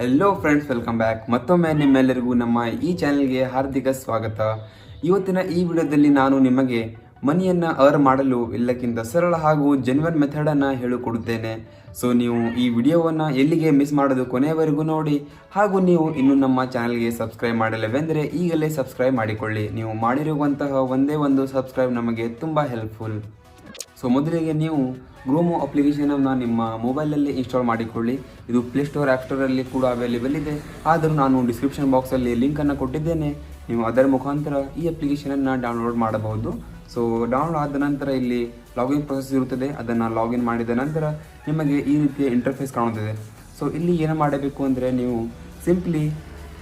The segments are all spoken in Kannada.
ಹೆಲೋ ಫ್ರೆಂಡ್ಸ್ ವೆಲ್ಕಮ್ ಬ್ಯಾಕ್ ಮತ್ತೊಮ್ಮೆ ನಿಮ್ಮೆಲ್ಲರಿಗೂ ನಮ್ಮ ಈ ಚಾನೆಲ್ಗೆ ಹಾರ್ದಿಕ ಸ್ವಾಗತ. ಇವತ್ತಿನ ಈ ವಿಡಿಯೋದಲ್ಲಿ ನಾನು ನಿಮಗೆ ಮನಿಯನ್ನು ಅರ್ ಮಾಡಲು ಎಲ್ಲಕ್ಕಿಂತ ಸರಳ ಹಾಗೂ ಜೆನ್ವನ್ ಮೆಥಡನ್ನು ಹೇಳಿಕೊಡುತ್ತೇನೆ. ಸೊ ನೀವು ಈ ವಿಡಿಯೋವನ್ನು ಎಲ್ಲಿಗೆ ಮಿಸ್ ಮಾಡೋದು ಕೊನೆಯವರೆಗೂ ನೋಡಿ. ಹಾಗೂ ನೀವು ಇನ್ನೂ ನಮ್ಮ ಚಾನಲ್ಗೆ ಸಬ್ಸ್ಕ್ರೈಬ್ ಮಾಡಲಿವೆಂದರೆ ಈಗಲೇ ಸಬ್ಸ್ಕ್ರೈಬ್ ಮಾಡಿಕೊಳ್ಳಿ. ನೀವು ಮಾಡಿರುವಂತಹ ಒಂದೇ ಒಂದು ಸಬ್ಸ್ಕ್ರೈಬ್ ನಮಗೆ ತುಂಬ ಹೆಲ್ಪ್ಫುಲ್ ಸೊ ಮೊದಲಿಗೆ ನೀವು ಗ್ರೋಮೋ ಅಪ್ಲಿಕೇಶನನ್ನು ನಿಮ್ಮ ಮೊಬೈಲಲ್ಲಿ ಇನ್ಸ್ಟಾಲ್ ಮಾಡಿಕೊಳ್ಳಿ. ಇದು ಪ್ಲೇಸ್ಟೋರ್ ಆ್ಯಪ್ ಸ್ಟೋರಲ್ಲಿ ಕೂಡ ಅವೈಲೇಬಲ್ ಇದೆ. ಆದರೂ ನಾನು ಡಿಸ್ಕ್ರಿಪ್ಷನ್ ಬಾಕ್ಸಲ್ಲಿ ಲಿಂಕನ್ನು ಕೊಟ್ಟಿದ್ದೇನೆ. ನೀವು ಅದರ ಮುಖಾಂತರ ಈ ಅಪ್ಲಿಕೇಶನನ್ನು ಡೌನ್ಲೋಡ್ ಮಾಡಬಹುದು. ಸೊ ಡೌನ್ಲೋಡ್ ಆದ ನಂತರ ಇಲ್ಲಿ ಲಾಗಿನ್ ಪ್ರೊಸೆಸ್ ಇರುತ್ತದೆ. ಅದನ್ನು ಲಾಗಿನ್ ಮಾಡಿದ ನಂತರ ನಿಮಗೆ ಈ ರೀತಿಯ ಇಂಟರ್ಫೇಸ್ ಕಾಣುತ್ತದೆ. ಸೊ ಇಲ್ಲಿ ಏನು ಮಾಡಬೇಕು ಅಂದರೆ ನೀವು ಸಿಂಪ್ಲಿ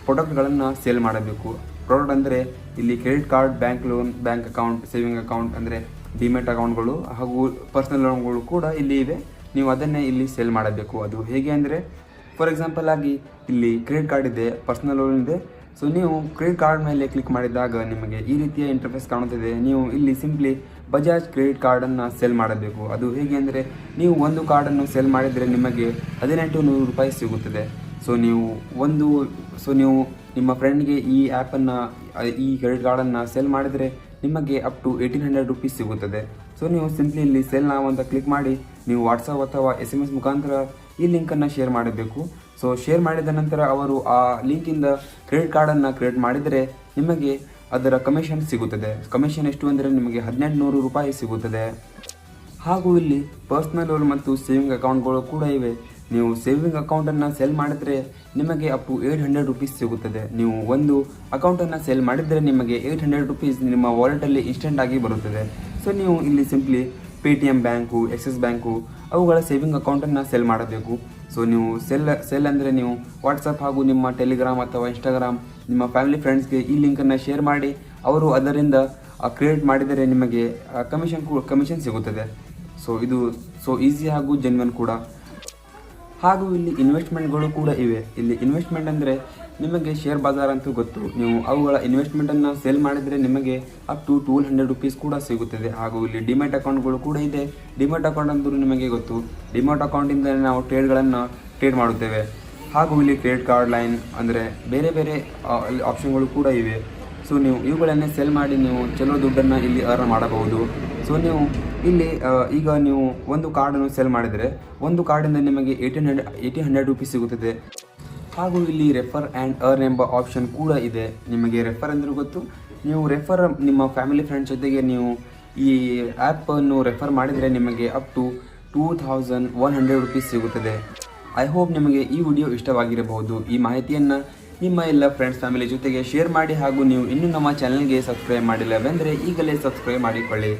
ಪ್ರಾಡಕ್ಟ್ಗಳನ್ನು ಸೇಲ್ ಮಾಡಬೇಕು. ಪ್ರಾಡಕ್ಟ್ ಅಂದರೆ ಇಲ್ಲಿ credit card bank loan bank account saving account ಅಂದರೆ ಡಿಮೆಟ್ ಅಕೌಂಟ್ಗಳು ಹಾಗೂ ಪರ್ಸನಲ್ ಲೋನ್ಗಳು ಕೂಡ ಇಲ್ಲಿ ಇವೆ. ನೀವು ಅದನ್ನೇ ಇಲ್ಲಿ ಸೇಲ್ ಮಾಡಬೇಕು. ಅದು ಹೇಗೆ ಅಂದರೆ, ಫಾರ್ ಎಕ್ಸಾಂಪಲ್ ಆಗಿ ಇಲ್ಲಿ ಕ್ರೆಡಿಟ್ ಕಾರ್ಡ್ ಇದೆ, ಪರ್ಸನಲ್ ಲೋನ್ ಇದೆ. ಸೊ ನೀವು ಕ್ರೆಡಿಟ್ ಕಾರ್ಡ್ ಮೇಲೆ ಕ್ಲಿಕ್ ಮಾಡಿದಾಗ ನಿಮಗೆ ಈ ರೀತಿಯ ಇಂಟರ್ಫೇಸ್ ಕಾಣುತ್ತದೆ. ನೀವು ಇಲ್ಲಿ ಸಿಂಪ್ಲಿ ಬಜಾಜ್ ಕ್ರೆಡಿಟ್ ಕಾರ್ಡನ್ನು ಸೇಲ್ ಮಾಡಬೇಕು. ಅದು ಹೇಗೆ ಅಂದರೆ, ನೀವು ಒಂದು ಕಾರ್ಡನ್ನು ಸೇಲ್ ಮಾಡಿದರೆ ನಿಮಗೆ ಹದಿನೆಂಟು ನೂರು ರೂಪಾಯಿ ಸಿಗುತ್ತದೆ. ಸೊ ನೀವು ಒಂದು, ಸೊ ನೀವು ನಿಮ್ಮ ಫ್ರೆಂಡ್ಗೆ ಈ ಆ್ಯಪನ್ನು ಈ ಕ್ರೆಡಿಟ್ ಕಾರ್ಡನ್ನು ಸೇಲ್ ಮಾಡಿದರೆ ನಿಮಗೆ up to eighteen hundred rupees ಸಿಗುತ್ತದೆ. ಸೊ ನೀವು ಸಿಂಪ್ಲಿ ಇಲ್ಲಿ ಸೇಲ್ ನಾವು ಅಂತ ಕ್ಲಿಕ್ ಮಾಡಿ, ನೀವು ವಾಟ್ಸಪ್ ಅಥವಾ ಎಸ್ ಎಂ ಎಸ್ ಮುಖಾಂತರ ಈ ಲಿಂಕನ್ನು ಶೇರ್ ಮಾಡಬೇಕು. ಸೊ ಶೇರ್ ಮಾಡಿದ ನಂತರ ಅವರು ಆ ಲಿಂಕಿಂದ ಕ್ರೆಡಿಟ್ ಕಾರ್ಡನ್ನು ಕ್ರಿಯೇಟ್ ಮಾಡಿದರೆ ನಿಮಗೆ ಅದರ ಕಮಿಷನ್ ಸಿಗುತ್ತದೆ. ಕಮಿಷನ್ ಎಷ್ಟು ಅಂದರೆ ನಿಮಗೆ ಹದಿನೆಂಟು ನೂರು ರೂಪಾಯಿ ಸಿಗುತ್ತದೆ. ಹಾಗೂ ಇಲ್ಲಿ ಪರ್ಸ್ನಲ್ ಲೋನ್ ಮತ್ತು ಸೇವಿಂಗ್ ಅಕೌಂಟ್ಗಳು ಕೂಡ ಇವೆ. ನೀವು ಸೇವಿಂಗ್ ಅಕೌಂಟನ್ನು ಸೆಲ್ ಮಾಡಿದರೆ ನಿಮಗೆ up to eight hundred rupees ಸಿಗುತ್ತದೆ. ನೀವು ಒಂದು ಅಕೌಂಟನ್ನು ಸೆಲ್ ಮಾಡಿದರೆ ನಿಮಗೆ ಏಯ್ಟ್ ಹಂಡ್ರೆಡ್ ರುಪೀಸ್ ನಿಮ್ಮ ವಾಲೆಟಲ್ಲಿ ಇನ್ಸ್ಟೆಂಟ್ ಆಗಿ ಬರುತ್ತದೆ. ಸೊ ನೀವು ಇಲ್ಲಿ simply Paytm bank Axis bank ಅವುಗಳ ಸೇವಿಂಗ್ ಅಕೌಂಟನ್ನು ಸೆಲ್ ಮಾಡಬೇಕು. ಸೊ ನೀವು ಸೆಲ್ ಸೆಲ್ ಅಂದರೆ ನೀವು ವಾಟ್ಸಪ್ ಹಾಗೂ ನಿಮ್ಮ ಟೆಲಿಗ್ರಾಮ್ ಅಥವಾ ಇನ್ಸ್ಟಾಗ್ರಾಮ್ ನಿಮ್ಮ ಫ್ಯಾಮಿಲಿ ಫ್ರೆಂಡ್ಸ್ಗೆ ಈ ಲಿಂಕನ್ನು ಶೇರ್ ಮಾಡಿ, ಅವರು ಅದರಿಂದ ಕ್ರಿಯೇಟ್ ಮಾಡಿದರೆ ನಿಮಗೆ ಕಮಿಷನ್ ಕಮಿಷನ್ ಸಿಗುತ್ತದೆ. ಸೊ ಇದು ಸೊ ಈಸಿ ಹಾಗೂ ಜೆನ್ವನ್ ಕೂಡ. ಹಾಗೂ ಇಲ್ಲಿ ಇನ್ವೆಸ್ಟ್ಮೆಂಟ್ಗಳು ಕೂಡ ಇವೆ. ಇಲ್ಲಿ ಇನ್ವೆಸ್ಟ್ಮೆಂಟ್ ಅಂದರೆ ನಿಮಗೆ ಶೇರ್ ಬಜಾರ್ ಅಂತೂ ಗೊತ್ತು. ನೀವು ಅವುಗಳ ಇನ್ವೆಸ್ಟ್ಮೆಂಟನ್ನು ಸೇಲ್ ಮಾಡಿದರೆ ನಿಮಗೆ up to two hundred rupees ಕೂಡ ಸಿಗುತ್ತದೆ. ಹಾಗೂ ಇಲ್ಲಿ ಡಿಮ್ಯಾಟ್ ಅಕೌಂಟ್ಗಳು ಕೂಡ ಇದೆ. ಡಿಮ್ಯಾಟ್ ಅಕೌಂಟ್ ಅಂದರೂ ನಿಮಗೆ ಗೊತ್ತು. ಡಿಮೆಟ್ ಅಕೌಂಟಿಂದ ನಾವು ಟ್ರೇಡ್ಗಳನ್ನು ಟ್ರೇಡ್ ಮಾಡುತ್ತೇವೆ. ಹಾಗೂ ಇಲ್ಲಿ ಕ್ರೆಡಿಟ್ ಕಾರ್ಡ್ ಲೈನ್ ಅಂದರೆ ಬೇರೆ ಬೇರೆ ಆಪ್ಷನ್ಗಳು ಕೂಡ ಇವೆ. ಸೊ ನೀವು ಇವುಗಳನ್ನೇ ಸೆಲ್ ಮಾಡಿ ನೀವು ಚಲೋ ದುಡ್ಡನ್ನು ಇಲ್ಲಿ ಅರ್ನ್ ಮಾಡಬಹುದು. ಸೊ ನೀವು ಇಲ್ಲಿ ಈಗ ನೀವು ಒಂದು ಕಾರ್ಡನ್ನು ಸೆಲ್ ಮಾಡಿದರೆ, ಒಂದು ಕಾರ್ಡಿಂದ ನಿಮಗೆ eighteen hundred eighteen hundred rupees ಸಿಗುತ್ತದೆ. ಹಾಗೂ ಇಲ್ಲಿ ರೆಫರ್ ಆ್ಯಂಡ್ ಅರ್ನ್ ಎಂಬ ಆಪ್ಷನ್ ಕೂಡ ಇದೆ. ನಿಮಗೆ ರೆಫರ್ ಅಂದರೂ ಗೊತ್ತು. ನೀವು ರೆಫರ್ ನಿಮ್ಮ ಫ್ಯಾಮಿಲಿ ಫ್ರೆಂಡ್ಸ್ ಜೊತೆಗೆ ನೀವು ಈ ಆ್ಯಪನ್ನು ರೆಫರ್ ಮಾಡಿದರೆ ನಿಮಗೆ up to two thousand one hundred rupees ಸಿಗುತ್ತದೆ. ಐ ಹೋಪ್ ನಿಮಗೆ ಈ ವಿಡಿಯೋ ಇಷ್ಟವಾಗಿರಬಹುದು. ಈ ಮಾಹಿತಿಯನ್ನು ನಿಮ್ಮ ಎಲ್ಲ ಫ್ರೆಂಡ್ಸ್ ಫ್ಯಾಮಿಲಿ ಜೊತೆಗೆ ಶೇರ್ ಮಾಡಿ ಹಾಗೂ ನೀವು ಇನ್ನೂ ನಮ್ಮ ಚಾನಲ್ಗೆ ಸಬ್ಸ್ಕ್ರೈಬ್ ಮಾಡಿಲ್ಲವೆಂದರೆ ಈಗಲೇ ಸಬ್ಸ್ಕ್ರೈಬ್ ಮಾಡಿಕೊಳ್ಳಿ.